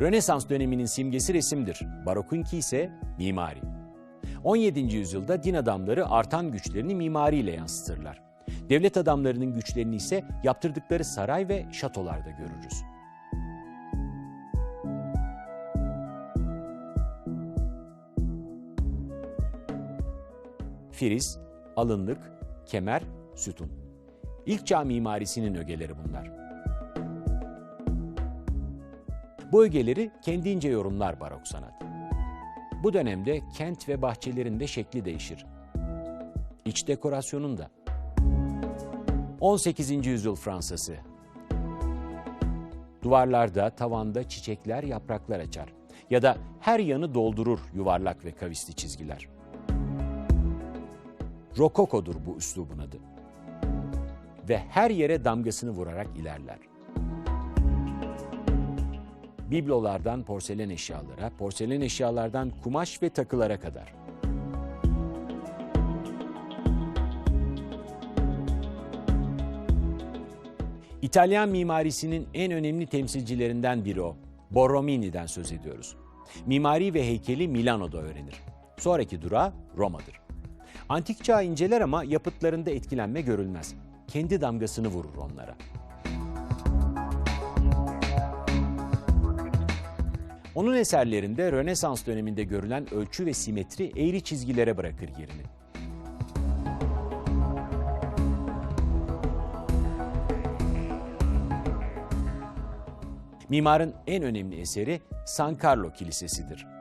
Rönesans döneminin simgesi resimdir. Barokunki ise mimari. 17. yüzyılda din adamları artan güçlerini mimariyle yansıtırlar. Devlet adamlarının güçlerini ise yaptırdıkları saray ve şatolarda görürüz. Friz, alınlık, kemer, sütun. İlk çağ mimarisinin ögeleri bunlar. Bu ögeleri kendince yorumlar barok sanat. Bu dönemde kent ve bahçelerin de şekli değişir. İç dekorasyonun da. 18. yüzyıl Fransası. Duvarlarda, tavanda çiçekler, yapraklar açar. Ya da her yanı doldurur yuvarlak ve kavisli çizgiler. Rokokodur bu üslubun adı. Ve her yere damgasını vurarak ilerler. Biblolardan porselen eşyalara, porselen eşyalardan kumaş ve takılara kadar. İtalyan mimarisinin en önemli temsilcilerinden biri o. Borromini'den söz ediyoruz. Mimari ve heykeli Milano'da öğrenir. Sonraki durağı Roma'dır. Antik çağ inceler ama yapıtlarında etkilenme görülmez. Kendi damgasını vurur onlara. Onun eserlerinde Rönesans döneminde görülen ölçü ve simetri eğri çizgilere bırakır yerini. Mimarın en önemli eseri San Carlo Kilisesi'dir.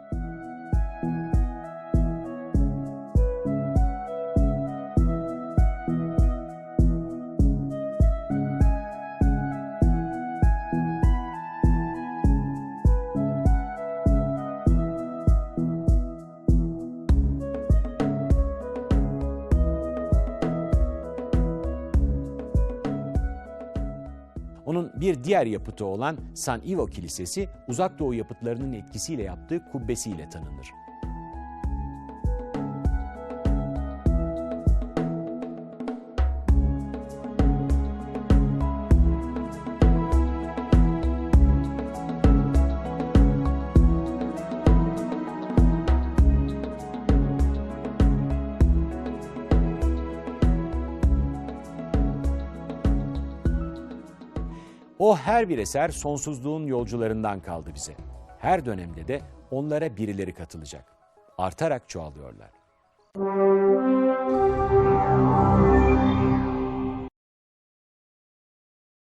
Onun bir diğer yapıtı olan San Ivo Kilisesi, Uzak Doğu yapıtlarının etkisiyle yaptığı kubbesiyle tanınır. O her bir eser sonsuzluğun yolcularından kaldı bize. Her dönemde de onlara birileri katılacak. Artarak çoğalıyorlar.